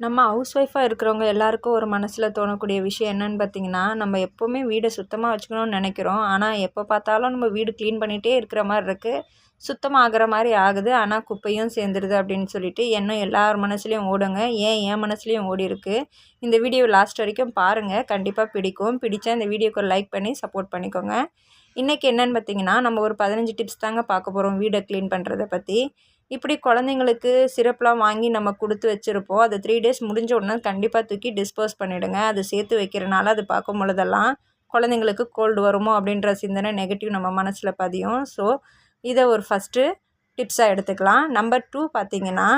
நம்ம ஹவுஸ் ஒய்ஃபாக இருக்கிறவங்க எல்லாருக்கும் ஒரு மனசில் தோணக்கூடிய விஷயம் என்னன்னு பார்த்தீங்கன்னா நம்ம எப்போவுமே வீடை சுத்தமாக வச்சுக்கணும்னு நினைக்கிறோம். ஆனால் எப்போ பார்த்தாலும் நம்ம வீடு க்ளீன் பண்ணிகிட்டே இருக்கிற மாதிரி இருக்குது சுத்தமாக ஆகிற மாதிரி ஆகுது. ஆனால் குப்பையும் சேர்ந்துருது அப்படின்னு சொல்லிட்டு எண்ணம் எல்லார் மனசுலேயும் ஓடுங்க. ஏன் என் மனசுலேயும் ஓடி இருக்குது இந்த வீடியோ லாஸ்ட் வரைக்கும் பாருங்கள் கண்டிப்பாக பிடிக்கும். பிடிச்சா இந்த வீடியோக்கு லைக் பண்ணி சப்போர்ட் பண்ணிக்கோங்க. இன்றைக்கி என்னென்னு பார்த்தீங்கன்னா நம்ம ஒரு பதினஞ்சு டிப்ஸ் தாங்க பார்க்க போகிறோம் வீடை க்ளீன் பண்ணுறதை பற்றி இப்படி குழந்தைங்களுக்கு சிரப்லாம் வாங்கி நம்ம கொடுத்து வச்சுருப்போம். அது த்ரீ டேஸ் முடிஞ்ச உடனே கண்டிப்பாக தூக்கி டிஸ்போஸ் பண்ணிவிடுங்க அது சேர்த்து வைக்கிறனால அது பார்க்கும் பொழுதெல்லாம் குழந்தைங்களுக்கு கோல்டு வருமோ அப்படின்ற சிந்தனை நெகட்டிவ் நம்ம மனசில் பதியும். ஸோ இதை ஒரு ஃபஸ்ட்டு டிப்ஸாக எடுத்துக்கலாம். நம்பர் டூ பார்த்திங்கன்னா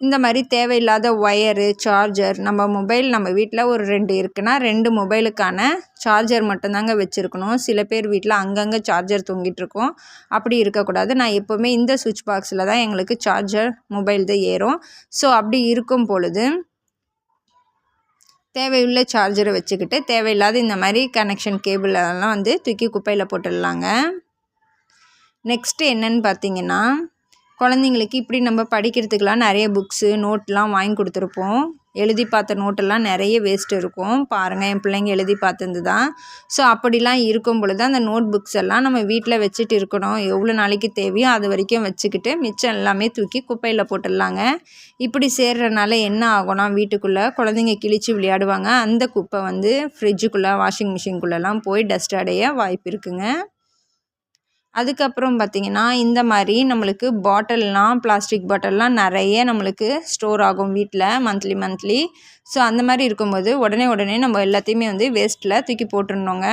இந்த மாதிரி தேவையில்லாத ஒயரு சார்ஜர் நம்ம மொபைல் நம்ம வீட்டில் ஒரு ரெண்டு இருக்குன்னா ரெண்டு மொபைலுக்கான சார்ஜர் மட்டும்தாங்க வச்சுருக்கணும். சில பேர் வீட்டில் அங்கங்கே சார்ஜர் தொங்கிட்டுருக்கோம் அப்படி இருக்கக்கூடாது. நான் எப்போவுமே இந்த சுவிட்ச் பாக்ஸில் தான் எங்களுக்கு சார்ஜர் மொபைல் தான் ஏறும். ஸோ அப்படி இருக்கும் பொழுது தேவையுள்ள சார்ஜரை வச்சுக்கிட்டு தேவையில்லாத இந்த மாதிரி கனெக்ஷன் கேபிள் எல்லாம் வந்து தூக்கி குப்பையில் போட்டுடலாங்க. நெக்ஸ்ட்டு என்னென்னு பார்த்தீங்கன்னா குழந்தைங்களுக்கு இப்படி நம்ம படிக்கிறதுக்கெலாம் நிறைய புக்ஸு நோட்லாம் வாங்கி கொடுத்துருப்போம். எழுதி பார்த்த நோட்டெல்லாம் நிறைய வேஸ்ட் இருக்கும். பாருங்கள் என் பிள்ளைங்க எழுதி பார்த்தது தான் ஸோ அப்படிலாம் இருக்கும் பொழுது அந்த நோட் புக்ஸ் எல்லாம் நம்ம வீட்டில் வச்சுட்டு இருக்கணும். எவ்வளோ நாளைக்கு தேவையோ அது வரைக்கும் வச்சுக்கிட்டு மிச்சம் எல்லாமே தூக்கி குப்பையில் போட்டுடலாங்க. இப்படி சேர்றனால என்ன ஆகும்னா வீட்டுக்குள்ளே குழந்தைங்க கிழிச்சு விளையாடுவாங்க. அந்த குப்பை வந்து ஃப்ரிட்ஜுக்குள்ளே வாஷிங் மிஷின்குள்ளெல்லாம் போய் டஸ்ட் அடைய வாய்ப்பு இருக்குங்க. அதுக்கப்புறம் பார்த்திங்கன்னா இந்த மாதிரி நம்மளுக்கு பாட்டில்லாம் பிளாஸ்டிக் பாட்டில்லாம் நிறைய நம்மளுக்கு ஸ்டோர் ஆகும் வீட்டில் மந்த்லி மந்த்லி ஸோ அந்த மாதிரி இருக்கும்போது உடனே உடனே நம்ம எல்லாத்தையுமே வந்து வேஸ்ட்டில் தூக்கி போட்டுருந்தோங்க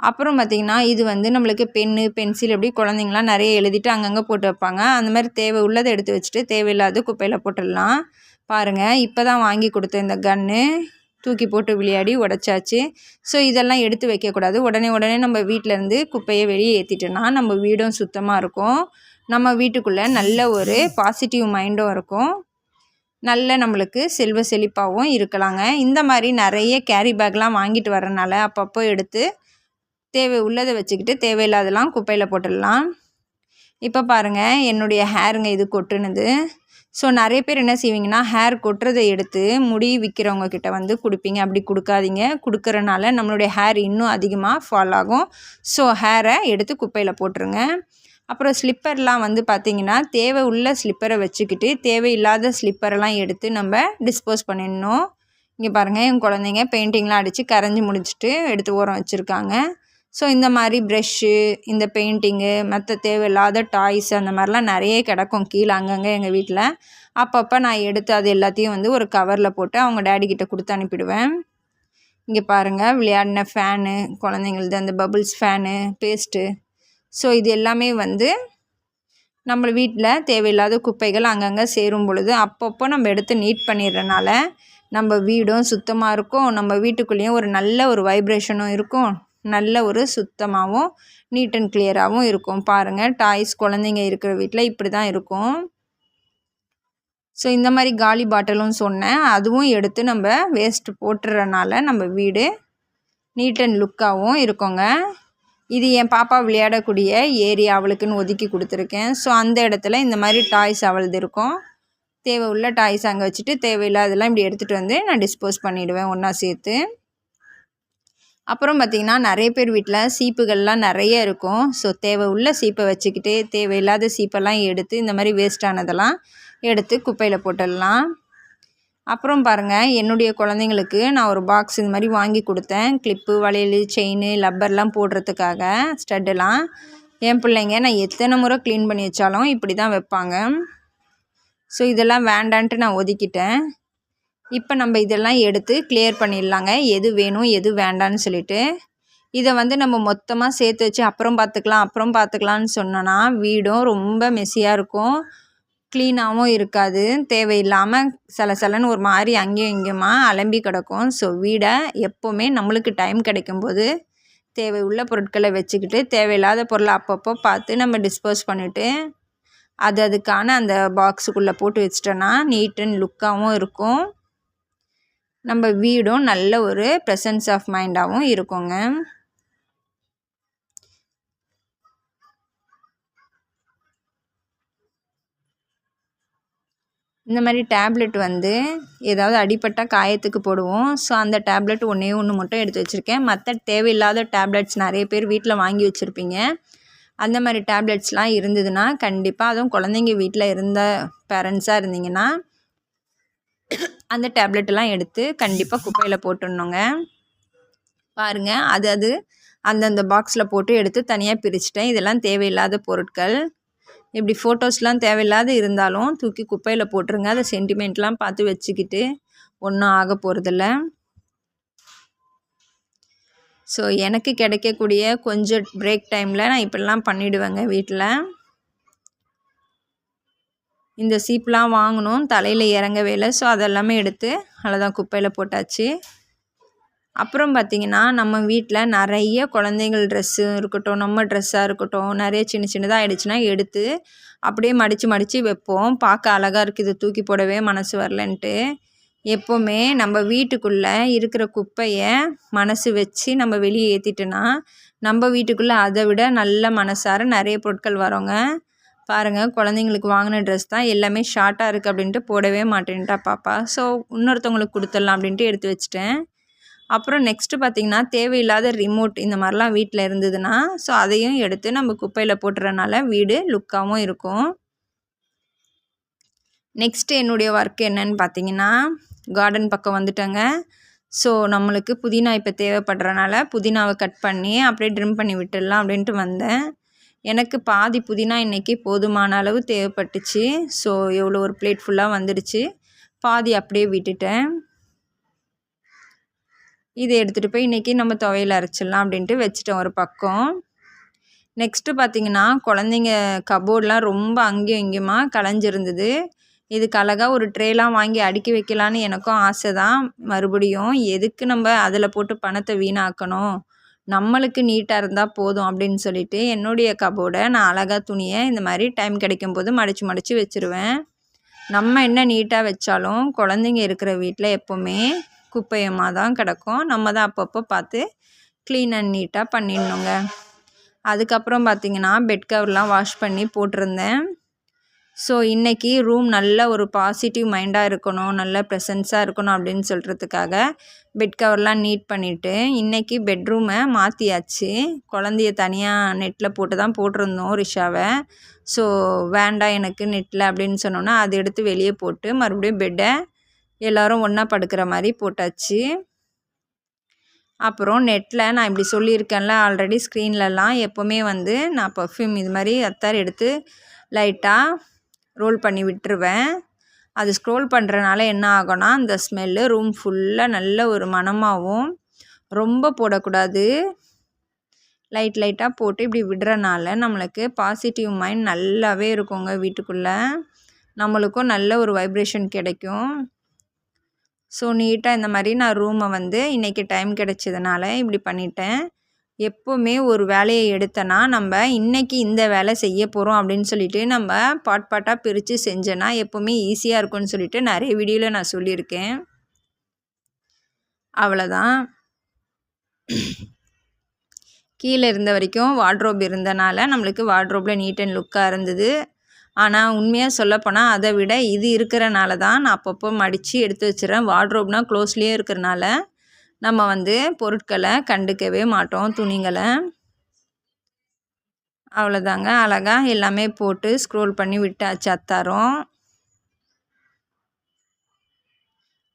அப்புறம் பார்த்திங்கன்னா இது வந்து நம்மளுக்கு பென்னு பென்சில் எப்படி குழந்தைங்களாம் நிறைய எழுதிட்டு அங்கங்கே போட்டு வைப்பாங்க. அந்த மாதிரி தேவை உள்ளதை எடுத்து வச்சுட்டு தேவையில்லாத குப்பையில் போட்டுடலாம். பாருங்கள் இப்போ தான் வாங்கி கொடுத்த இந்த கன்று தூக்கி போட்டு விளையாடி உடச்சாச்சு. ஸோ இதெல்லாம் எடுத்து வைக்கக்கூடாது. உடனே உடனே நம்ம வீட்டிலேருந்து குப்பையை வெளியே ஏற்றிட்டோன்னா நம்ம வீடும் சுத்தமாக இருக்கும். நம்ம வீட்டுக்குள்ளே நல்ல ஒரு பாசிட்டிவ் மைண்டும் இருக்கும். நல்ல நம்மளுக்கு செல்வ செழிப்பாகவும் இருக்கலாங்க. இந்த மாதிரி நிறைய கேரி பேக்லாம் வாங்கிட்டு வரனால அப்பப்போ எடுத்து தேவை உள்ளதை வச்சுக்கிட்டு தேவையில்லாதெல்லாம் குப்பையில் போட்டுடலாம். இப்போ பாருங்கள் என்னுடைய ஹேருங்க இது கொட்டுனது. ஸோ நிறைய பேர் என்ன செய்வீங்கன்னா ஹேர் கொட்டுறதை எடுத்து முடி விற்கிறவங்க கிட்ட வந்து கொடுப்பீங்க. அப்படி கொடுக்காதீங்க. கொடுக்குறனால நம்மளுடைய ஹேர் இன்னும் அதிகமாக ஃபால் ஆகும். ஸோ ஹேரை எடுத்து குப்பையில் போட்டுருங்க. அப்புறம் ஸ்லிப்பர்லாம் வந்து பார்த்திங்கன்னா தேவை உள்ள ஸ்லிப்பரை வச்சுக்கிட்டு தேவையில்லாத ஸ்லிப்பரெல்லாம் எடுத்து நம்ம டிஸ்போஸ் பண்ணிடணும். இங்கே பாருங்கள் என் குழந்தைங்க பெயிண்டிங்லாம் அடித்து கரைஞ்சி முடிச்சுட்டு எடுத்து ஓரம் வச்சுருக்காங்க. ஸோ இந்த மாதிரி ப்ரெஷ்ஷு இந்த பெயிண்டிங்கு மற்ற தேவையில்லாத டாய்ஸ் அந்த மாதிரிலாம் நிறைய கிடக்கும் கீழே அங்கங்கே எங்கள் வீட்டில். அப்பப்போ நான் எடுத்து அது எல்லாத்தையும் வந்து ஒரு கவரில் போட்டு அவங்க டேடிக்கிட்ட கொடுத்து அனுப்பிடுவேன். இங்கே பாருங்கள் விளையாடின ஃபேனு குழந்தைங்களது அந்த பபுள்ஸ் ஃபேனு பேஸ்ட்டு ஸோ இது எல்லாமே வந்து நம்ம வீட்டில் தேவையில்லாத குப்பைகள் அங்கங்கே சேரும் பொழுது அப்பப்போ நம்ம எடுத்து நீட் பண்ணிடுறனால நம்ம வீடும் சுத்தமாக இருக்கும் நம்ம வீட்டுக்குள்ளேயும் ஒரு நல்ல ஒரு வைப்ரேஷனும் இருக்கும். நல்ல ஒரு சுத்தமாகவும் நீட் அண்ட் கிளியராகவும் இருக்கும். பாருங்கள் டாய்ஸ் குழந்தைங்க இருக்கிற வீட்டில் இப்படி தான் இருக்கும். ஸோ இந்த மாதிரி காலி பாட்டிலும் சொன்னேன். அதுவும் எடுத்து நம்ம வேஸ்ட்டு போட்டுறனால நம்ம வீடு நீட் அண்ட் லுக்காகவும் இருக்கோங்க. இது என் பாப்பா விளையாடக்கூடிய ஏரியா அவளுக்குன்னு ஒதுக்கி கொடுத்துருக்கேன். ஸோ அந்த இடத்துல இந்த மாதிரி டாய்ஸ் அவளது இருக்கும். தேவை உள்ள டாய்ஸ் அங்கே வச்சுட்டு தேவையில்லாதெல்லாம் இப்படி எடுத்துகிட்டு வந்து நான் டிஸ்போஸ் பண்ணிவிடுவேன் ஒன்றா சேர்த்து. அப்புறம் பார்த்திங்கன்னா நிறைய பேர் வீட்டில் சீப்புகள்லாம் நிறைய இருக்கும். ஸோ தேவை உள்ள சீப்பை வச்சுக்கிட்டு தேவையில்லாத சீப்பெல்லாம் எடுத்து இந்த மாதிரி வேஸ்ட்டானதெல்லாம் எடுத்து குப்பையில் போட்டுடலாம். அப்புறம் பாருங்கள் என்னுடைய குழந்தைங்களுக்கு நான் ஒரு பாக்ஸ் இந்த மாதிரி வாங்கி கொடுத்தேன். கிளிப்பு வளையல் செயின் லப்பர்லாம் போடுறதுக்காக ஸ்டட்டெல்லாம் என் பிள்ளைங்க நான் எத்தனை முறை க்ளீன் பண்ணி வச்சாலும் இப்படி தான் வைப்பாங்க. ஸோ இதெல்லாம் வேண்டான்ட்டு நான் ஒதுக்கிட்டேன். இப்போ நம்ம இதெல்லாம் எடுத்து கிளியர் பண்ணிடலாங்க. எது வேணும் எது வேண்டான்னு சொல்லிட்டு. இதை வந்து நம்ம மொத்தமாக சேர்த்து வச்சு அப்புறம் பார்த்துக்கலாம் அப்புறம் பார்த்துக்கலான்னு சொன்னோன்னா வீடும் ரொம்ப மெஸ்ஸியாக இருக்கும். க்ளீனாகவும் இருக்காது. தேவையில்லாமல் சில சிலன்னு ஒரு மாதிரி அங்கேயும் இங்கேயுமா அலம்பி கிடக்கும். ஸோ வீடை எப்போவுமே நம்மளுக்கு டைம் கிடைக்கும்போது தேவை உள்ள பொருட்களை வச்சுக்கிட்டு தேவையில்லாத பொருளை அப்பப்போ பார்த்து நம்ம டிஸ்போஸ் பண்ணிவிட்டு அது அதுக்கான அந்த பாக்ஸுக்குள்ளே போட்டு வச்சிட்டோன்னா நீட் அண்ட் லுக்காகவும் இருக்கும். நம்ம வீடும் நல்ல ஒரு ப்ரெசன்ஸ் ஆஃப் மைண்டாகவும் இருக்குங்க. இந்த மாதிரி டேப்லெட் வந்து ஏதாவது அடிப்பட்டால் காயத்துக்கு போடுவோம். ஸோ அந்த டேப்லெட் ஒன்றே ஒன்று மட்டும் எடுத்து வச்சுருக்கேன். மற்ற தேவையில்லாத டேப்லெட்ஸ் நிறைய பேர் வீட்டில் வாங்கி வச்சுருப்பீங்க. அந்த மாதிரி டேப்லெட்ஸ்லாம் இருந்ததுன்னா கண்டிப்பாக அதுவும் குழந்தைங்க வீட்டில் இருந்த பேரண்ட்ஸாக இருந்தீங்கன்னா அந்த டேப்லெட்டெல்லாம் எடுத்து கண்டிப்பாக குப்பையில் போட்டுடணுங்க. பாருங்கள் அது அது அந்தந்த பாக்ஸில் போட்டு எடுத்து தனியாக பிரிச்சுட்டேன். இதெல்லாம் தேவையில்லாத பொருட்கள். இப்படி ஃபோட்டோஸ்லாம் தேவையில்லாத இருந்தாலும் தூக்கி குப்பையில் போட்டுருங்க. அதை சென்டிமெண்ட்லாம் பார்த்து வச்சுக்கிட்டு ஒன்றும் ஆக போகிறதில்ல ஸோ எனக்கு கிடைக்கக்கூடிய கொஞ்சம் பிரேக் டைமில் நான் இப்படிலாம் பண்ணிவிடுவேங்க வீட்டில் இந்த சீப்லாம் வாங்கணும். தலையில் இறங்கவே இல்லை. ஸோ அதெல்லாமே எடுத்து அவ்வளோதான் குப்பையில் போட்டாச்சு. அப்புறம் பார்த்திங்கன்னா நம்ம வீட்டில் நிறைய குழந்தைங்கள் ட்ரெஸ்ஸு இருக்கட்டும் நம்ம ட்ரெஸ்ஸாக இருக்கட்டும் நிறைய சின்ன சின்னதாக ஆகிடுச்சின்னா எடுத்து அப்படியே மடித்து மடித்து வைப்போம். பார்க்க அழகாக இருக்குது தூக்கி போடவே மனசு வரலன்ட்டு. எப்போவுமே நம்ம வீட்டுக்குள்ளே இருக்கிற குப்பையை மனசு வச்சு நம்ம வெளியே ஏற்றிட்டோன்னா நம்ம வீட்டுக்குள்ளே அதை விட நல்ல மனசார நிறைய பொருட்கள் வரோங்க. பாருங்கள் குழந்தைங்களுக்கு வாங்கின ட்ரெஸ் தான் எல்லாமே ஷார்ட்டாக இருக்குது அப்படின்ட்டு போடவே மாட்டேன்ட்டா பாப்பா. ஸோ இன்னொருத்தவங்களுக்கு கொடுத்துடலாம் அப்படின்ட்டு எடுத்து வச்சிட்டேன். அப்புறம் நெக்ஸ்ட்டு பார்த்திங்கன்னா தேவையில்லாத ரிமோட் இந்த மாதிரிலாம் வீட்டில் இருந்ததுன்னா ஸோ அதையும் எடுத்து நம்ம குப்பையில் போட்டுறனால வீடு லுக்காகவும் இருக்கும். நெக்ஸ்ட்டு என்னுடைய ஒர்க் என்னன்னு பார்த்தீங்கன்னா கார்டன் பக்கம் வந்துட்டேங்க. ஸோ நம்மளுக்கு புதினா இப்போ தேவைப்படுறனால புதினாவை கட் பண்ணி அப்படியே ட்ரிம் பண்ணி விட்டுடலாம் அப்படின்ட்டு வந்தேன். எனக்கு பாதி புதினா இன்றைக்கி போதுமான அளவு தேவைப்பட்டுச்சு. ஸோ எவ்வளோ ஒரு பிளேட் ஃபுல்லாக வந்துடுச்சு. பாதி அப்படியே விட்டுட்டேன். இதை எடுத்துகிட்டு போய் இன்றைக்கி நம்ம துவையில் அரைச்சிடலாம் அப்படின்ட்டு வச்சுட்டோம் ஒரு பக்கம். நெக்ஸ்ட்டு பார்த்திங்கன்னா குழந்தைங்க கபோர்டெலாம் ரொம்ப அங்கேயும் இங்கேயுமா களைஞ்சிருந்தது. இதுக்கு அழகாக ஒரு ட்ரேலாம் வாங்கி அடுக்கி வைக்கலான்னு எனக்கும் ஆசை தான் மறுபடியும் எதுக்கு நம்ம அதில் போட்டு பணத்தை வீணாக்கணும்? நம்மளுக்கு நீட்டாக இருந்தால் போதும் அப்படின்னு சொல்லிட்டு என்னுடைய கபோர்டை நான் அழகாக துணியை இந்த மாதிரி டைம் கிடைக்கும் போது மடித்து மடித்து வச்சுருவேன். நம்ம என்ன நீட்டாக வச்சாலும் குழந்தைங்க இருக்கிற வீட்டில் எப்போவுமே குப்பையமாக தான் கிடக்கும். நம்ம தான் அப்பப்போ பார்த்து க்ளீன் அண்ட் நீட்டாக பண்ணிடணுங்க. அதுக்கப்புறம் பார்த்திங்கன்னா பெட் கவர்லாம் வாஷ் பண்ணி போட்டிருந்தேன். ஸோ இன்றைக்கி ரூம் நல்ல ஒரு பாசிட்டிவ் மைண்டாக இருக்கணும் நல்ல ப்ரெசன்ஸாக இருக்கணும் அப்படின்னு சொல்கிறதுக்காக பெட் கவர்லாம் நீட் பண்ணிவிட்டு இன்றைக்கி பெட்ரூமை மாற்றியாச்சு குழந்தைய தனியாக நெட்டில் போட்டு தான் போட்டிருந்தோம் ரிஷாவை. ஸோ வேண்டாம் எனக்கு நெட்டில் அப்படின்னு சொன்னோன்னா அதை எடுத்து வெளியே போட்டு மறுபடியும் பெட்டை எல்லோரும் ஒன்றா படுக்கிற மாதிரி போட்டாச்சு. அப்புறம் நெட்டில் நான் இப்படி சொல்லியிருக்கேன்ல ஆல்ரெடி ஸ்க்ரீன்லலாம் எப்போவுமே வந்து நான் பர்ஃப்யூம் இது மாதிரி அத்தார் எடுத்து லைட்டாக ரோல் பண்ணி விட்டுருவேன். அது ஸ்க்ரோல் பண்ணுறனால என்ன ஆகும்னா அந்த ஸ்மெல்லு ரூம் ஃபுல்லாக நல்ல ஒரு மனமாகவும் ரொம்ப போடக்கூடாது. லைட் லைட்டாக போட்டு இப்படி விடுறனால நம்மளுக்கு பாசிட்டிவ் மைண்ட் நல்லாவே இருக்குங்க வீட்டுக்குள்ளே. நம்மளுக்கும் நல்ல ஒரு வைப்ரேஷன் கிடைக்கும். ஸோ நீட்டாக இந்த மாதிரி நான் ரூமை வந்து இன்றைக்கி டைம் கிடச்சதுனால இப்படி பண்ணிட்டேன். எப்போவுமே ஒரு வேலையை எடுத்தனா நம்ம இன்றைக்கி இந்த வேலை செய்ய போகிறோம் அப்படின்னு சொல்லிட்டு நம்ம பாட் பாட்டாக பிரித்து செஞ்சேன்னா எப்போவுமே ஈஸியாக இருக்கும்னு சொல்லிட்டு நிறைய வீடியோவில் நான் சொல்லியிருக்கேன். அவ்வளோதான் கீழே இருந்த வரைக்கும் வார்ட்ரோப் இருந்தனால நம்மளுக்கு வார்ட்ரோப்பில் நீட் அண்ட் லுக்காக இருந்தது. ஆனால் உண்மையாக சொல்லப்போனால் அதை விட இது இருக்கிறனால தான் நான் அப்பப்போ மடித்து எடுத்து வச்சிடறேன். வார்ட்ரோப்னால் க்ளோஸ்லேயே இருக்கிறனால நம்ம வந்து பொருட்களை கண்டுக்கவே மாட்டோம் துணிகளை. அவ்வளோதாங்க அழகாக எல்லாமே போட்டு ஸ்க்ரோல் பண்ணி விட்டாச்சு அத்தாரம்.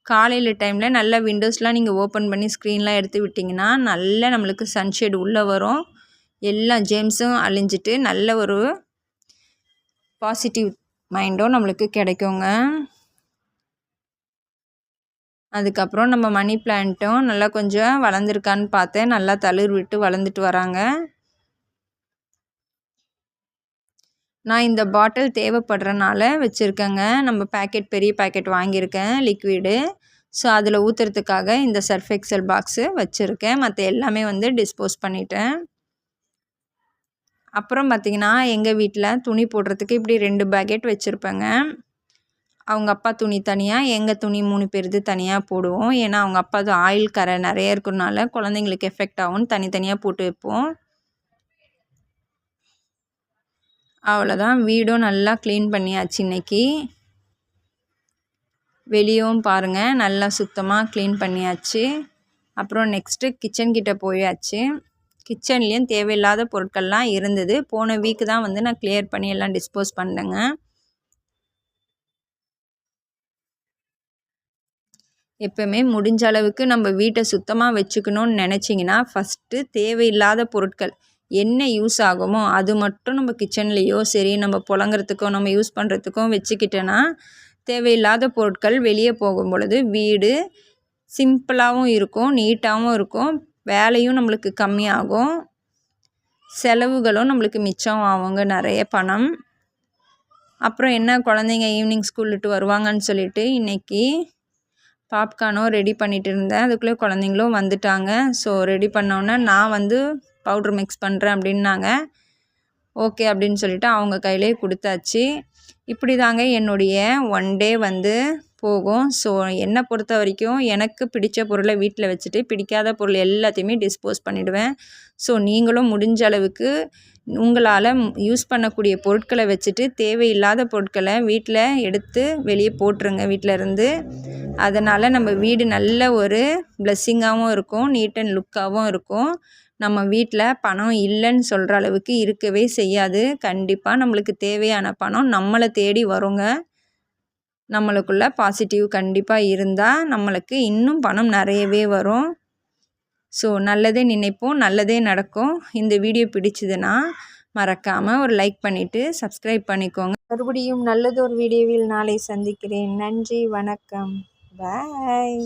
காலையில் டைமில் நல்ல விண்டோஸ்லாம் நீங்கள் ஓப்பன் பண்ணி ஸ்க்ரீன்லாம் எடுத்து விட்டிங்கன்னா நல்ல நம்மளுக்கு சன்ஷேடு உள்ளே வரும். எல்லா ஜேம்ஸும் அழிஞ்சிட்டு நல்ல ஒரு பாசிட்டிவ் மைண்டும் நம்மளுக்கு கிடைக்குங்க. அதுக்கப்புறம் நம்ம மணி பிளான்ட்டும் நல்லா கொஞ்சம் வளர்ந்துருக்கான்னு பார்த்தேன். நல்லா தளிர் விட்டு வளர்ந்துட்டு வராங்க. நான் இந்த பாட்டில் தேவைப்படுறனால வச்சுருக்கேங்க. நம்ம பேக்கெட் பெரிய பேக்கெட் வாங்கியிருக்கேன் லிக்விடு ஸோ அதில் ஊற்றுறதுக்காக இந்த சர்ஃப் எக்ஸல் பாக்ஸு வச்சுருக்கேன். மற்ற எல்லாமே வந்து டிஸ்போஸ் பண்ணிட்டேன். அப்புறம் பார்த்திங்கன்னா எங்கள் வீட்டில் துணி போடுறதுக்கு இப்படி ரெண்டு பேக்கெட் வச்சுருப்பேங்க. அவங்க அப்பா துணி தனியாக எங்கள் துணி மூணு பேருது தனியாக போடுவோம். ஏன்னா அவங்க அப்பா அது ஆயில் கரை நிறைய இருக்கிறனால குழந்தைங்களுக்கு எஃபெக்ட் ஆகும் தனித்தனியாக போட்டு வைப்போம். அவ்வளோதான். வீடும் நல்லா க்ளீன் பண்ணியாச்சு இன்றைக்கி வெளியும் பாருங்கள் நல்லா சுத்தமாக க்ளீன் பண்ணியாச்சு. அப்புறம் நெக்ஸ்ட்டு கிச்சன் கிட்டே போயாச்சு. கிச்சன்லேயும் தேவையில்லாத பொருட்கள்லாம் இருந்தது. போன வீக்கு தான் வந்து நான் கிளியர் பண்ணி எல்லாம் டிஸ்போஸ் பண்ணேங்க. எப்போவுமே முடிஞ்ச அளவுக்கு நம்ம வீட்டை சுத்தமாக வச்சுக்கணும்னு நினச்சிங்கன்னா ஃபஸ்ட்டு தேவையில்லாத பொருட்கள் என்ன யூஸ் ஆகுமோ அது மட்டும் நம்ம கிச்சன்லேயோ சரி நம்ம புழங்குறதுக்கோ நம்ம யூஸ் பண்ணுறதுக்கும் வச்சுக்கிட்டோன்னா தேவையில்லாத பொருட்கள் வெளியே போகும் பொழுது வீடு சிம்பிளாகவும் இருக்கும் நீட்டாகவும் இருக்கும் வேலையும் நம்மளுக்கு கம்மியாகும் செலவுகளும் நம்மளுக்கு மிச்சம் ஆகுங்க நிறைய பணம். அப்புறம் என்ன குழந்தைங்க ஈவினிங் ஸ்கூல் விட்டு வருவாங்கன்னு சொல்லிட்டு இன்றைக்கி பாப்கார்னும் ரெடி பண்ணிகிட்டு இருந்தேன் அதுக்குள்ளே குழந்தைங்களும் வந்துட்டாங்க. ஸோ ரெடி பண்ணோன்னே நான் வந்து பவுட்ரு மிக்ஸ் பண்ணுறேன் அப்படின்னாங்க. ஓகே அப்படின்னு சொல்லிவிட்டு அவங்க கையிலே கொடுத்தாச்சு. இப்படி தாங்க என்னுடைய ஒன் டே வந்து போகும். ஸோ என்னை பொறுத்த வரைக்கும் எனக்கு பிடித்த பொருளை வீட்டில் வச்சுட்டு பிடிக்காத பொருள் எல்லாத்தையுமே டிஸ்போஸ் பண்ணிவிடுவேன் ஸோ நீங்களும் முடிஞ்ச அளவுக்கு உங்களால் யூஸ் பண்ணக்கூடிய பொருட்களை வச்சுட்டு தேவையில்லாத பொருட்களை வீட்டில் எடுத்து வெளியே போட்டுருங்க வீட்டில் இருந்து. அதனால் நம்ம வீடு நல்ல ஒரு ப்ளஸ்ஸிங்காகவும் இருக்கும் நீட் அண்ட் லுக்காகவும் இருக்கும். நம்ம வீட்டில் பணம் இல்லைன்னு சொல்கிற அளவுக்கு இருக்கவே செய்யாது. கண்டிப்பாக நம்மளுக்கு தேவையான பணம் நம்மளை தேடி வருங்க. நம்மளுக்குள்ள பாசிட்டிவ் கண்டிப்பாக இருந்தால் நம்மளுக்கு இன்னும் பணம் நிறையவே வரும். ஸோ நல்லதே நினைப்போம் நல்லதே நடக்கும். இந்த வீடியோ பிடிச்சதுன்னா மறக்காமல் ஒரு லைக் பண்ணிவிட்டு சப்ஸ்கிரைப் பண்ணிக்கோங்க. மறுபடியும் நல்லதொரு வீடியோவில் நாளை சந்திக்கிறேன். நன்றி வணக்கம். பாய்